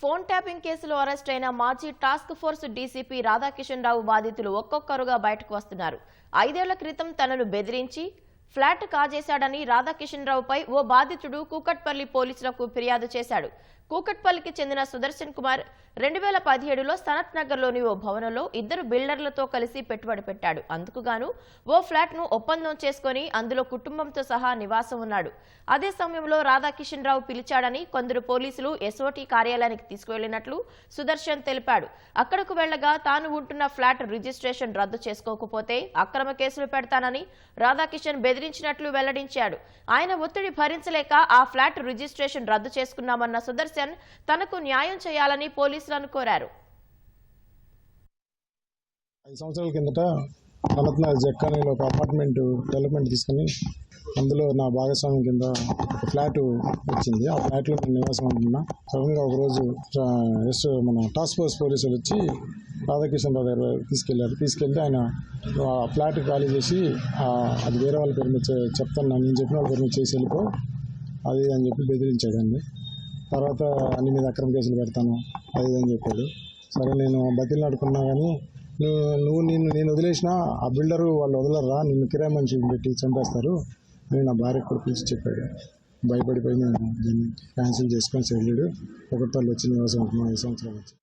Phone tapping కేసులో arrest అయిన మాజీ task force DCP Radhakishan Rao బాధితులు ఒక్కొక్కరుగా బయటకు వస్తున్నారు. ఐదేళ్ళ క్రితం తనను బెదిరించి ఫ్లాట్ కాజేశాడని రాధాకిషన్ రావుపై ఓ బాధితుడు కూకట్పల్లి పోలీసులకు ఫిర్యాదు చేశాడు. కూకట్పల్లికి చెందిన సుదర్శన్ కుమార్ రెండు వేల పదిహేడులో సనత్ నగర్లోని ఓ భవనంలో ఇద్దరు బిల్డర్లతో కలిసి పెట్టుబడి పెట్టాడు. అందుకుగాను ఓ ఫ్లాట్ను ఒప్పందం చేసుకుని అందులో కుటుంబంతో సహా నివాసం ఉన్నాడు. అదే సమయంలో రాధాకిషన్ రావు పిలిచాడని కొందరు పోలీసులు ఎస్ఓటీ కార్యాలయానికి తీసుకువెళ్ళినట్లు సుదర్శన్ తెలిపాడు. అక్కడకు వెళ్ళగా తాను ఉంటున్న ఫ్లాట్ రిజిస్ట్రేషన్ రద్దు చేసుకోకపోతే అక్రమ కేసులు పెడతానని రాధాకిషన్ బెదిరించినట్లు వెల్లడించాడు. ఆయన ఒత్తిడి భరించలేక ఆ ఫ్లాట్ రిజిస్ట్రేషన్ రద్దు చేసుకున్నామన్న సుదర్శన్ తనకు న్యాయం చేయాలని పోలీసులను కోరారు. ఐదు సంవత్సరాల కిందట అనంతనాథ్ జక్కానీలో ఒక అపార్ట్మెంట్ డెవలప్మెంట్ తీసుకుని అందులో నా భాగస్వామి కింద ఒక ఫ్లాట్ వచ్చింది. ఆ ఫ్లాట్లో నేను నివాసం ఉంటున్నా. సడన్గా ఒకరోజు ఎస్ మన టాస్క్ ఫోర్స్ పోలీసులు వచ్చి రాధాకృష్ణరావు గారు దగ్గర తీసుకెళ్ళారు. తీసుకెళ్తే ఆయన ఆ ఫ్లాట్ ఖాళీ చేసి అది వేరే వాళ్ళ పేరు మీద చెప్తాను నేను చెప్పిన వాళ్ళ పేరు మీద చేసి వెళ్ళిపో అది అని చెప్పి బెదిరించాడండి. తర్వాత అన్ని మీద అక్రమ కేసులు పెడతాను అది ఇది అని చెప్పాడు. సరే నేను బతిలు నడుకున్నా కానీ నువ్వు నిన్ను నేను వదిలేసిన ఆ బిల్డరు వాళ్ళు వదలరా నిన్ను కిరాయి మనిషి పెట్టి చంపేస్తారు. అని నా భార్య కూడా పిలిచి చెప్పాడు భయపడిపోయి నేను దీన్ని క్యాన్సిల్ చేసుకొని వెళ్ళాడు ఒకటి తల్లి నివాసం ఉంటున్నాను ఈ సంవత్సరం వచ్చి